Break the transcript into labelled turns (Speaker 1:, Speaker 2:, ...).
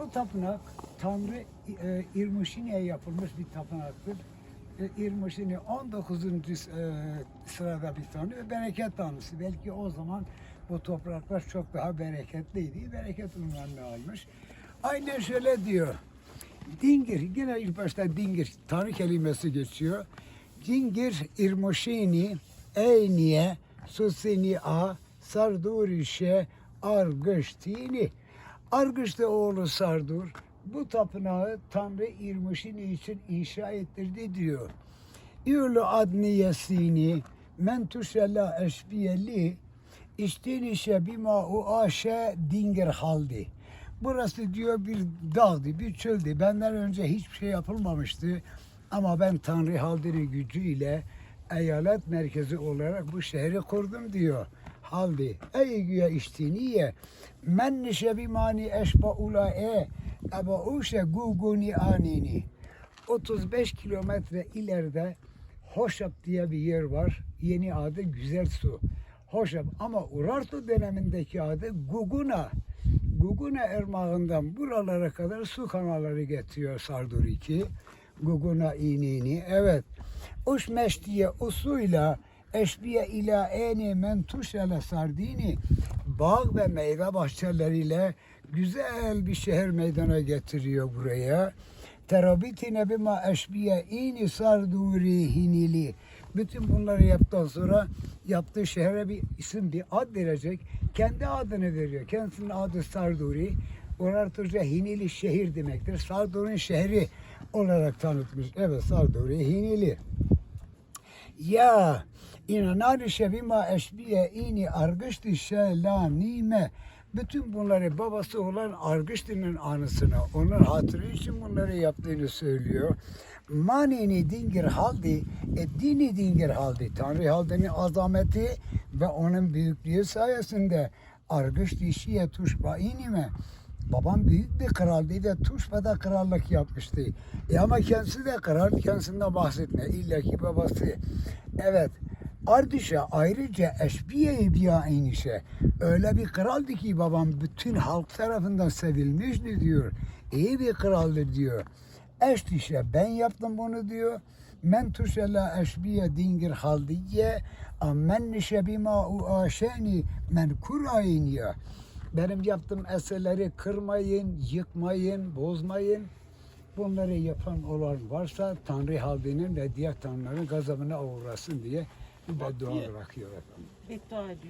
Speaker 1: Bu tapınak Tanrı e, İrmuşine'ye yapılmış bir tapınaktır. E, İrmuşine 19. E, sırada bir tanrı ve bereket tanrısı. Belki o zaman bu topraklar çok daha bereketliydi. Bereket unvanını almış. Aynen şöyle diyor. Dingir, yine ilk başta dingir, tanrı kelimesi geçiyor. Dingir irmoşini, eyniye, susini a, sardurişe, argıştini. Argış'ta oğlu Sardur bu tapınağı Tanrı İrmoşini için inşa ettirdi diyor. İyulu adniyesini mentuşella eşbiyeli iştinişe bima u aşe dingir haldi. Burası diyor bir dağdı, bir çöldü. Benden önce hiçbir şey yapılmamıştı. Ama ben Tanrı Haldiri gücüyle eyalet merkezi olarak bu şehri kurdum diyor. Haldi. Ey güya iştiniye. Men nişe bimani eşba ulae. Eba uşe guguni anini. 35 kilometre ileride Hoşap diye bir yer var. Yeni adı Güzel Su. Hoşap ama Urartu dönemindeki adı Guguna. Guguna Ermağı'ndan buralara kadar su kanalları getiriyor Sardur 2. Guguna inini. Evet. Uş meştiye usuyla eşbiye ila eni mentuşele sardini bağ ve meyve bahçeleriyle güzel bir şehir meydana getiriyor buraya. Terabitine bima eşbiye ini sarduri hinili. Bütün bunları yaptıktan sonra yaptığı şehre bir isim, bir ad verecek. Kendi adını veriyor. Kendisinin adı Sarduri. Urartuca Hinili şehir demektir. Sardur'un şehri olarak tanıtmış. Evet Sarduri Hinili. Ya inanari şebima eşbiye ini argıştı şelanime bütün bunları babası olan Argıştı'nın anısına, onun hatırı için bunları yaptığını söylüyor. Manini dingir haldi, e, dini dingir haldi. Tanrı haldinin azameti ve onun büyüklüğü sayesinde Argıştı şiye tuşba inime. Babam büyük bir kraldı ve Tuşba'da krallık yapmıştı. E ama kendisi de kral, kendisinden bahsetme. İlla ki babası. Evet. Ardışa ayrıca eşbiye biya inişe. Öyle bir kraldı ki babam bütün halk tarafından sevilmişti diyor. İyi bir kraldır diyor. Eşdişe ben yaptım bunu diyor. Men tuşela eşbiye dingir haldiye ammen nişe bima u aşeni men kurayın ya. Benim yaptığım eserleri kırmayın, yıkmayın, bozmayın. Bunları yapan olan varsa Tanrı Haldi'nin ve diğer tanrıların gazabına uğrasın diye beddua bırakıyor efendim.
Speaker 2: Beddua ediyor.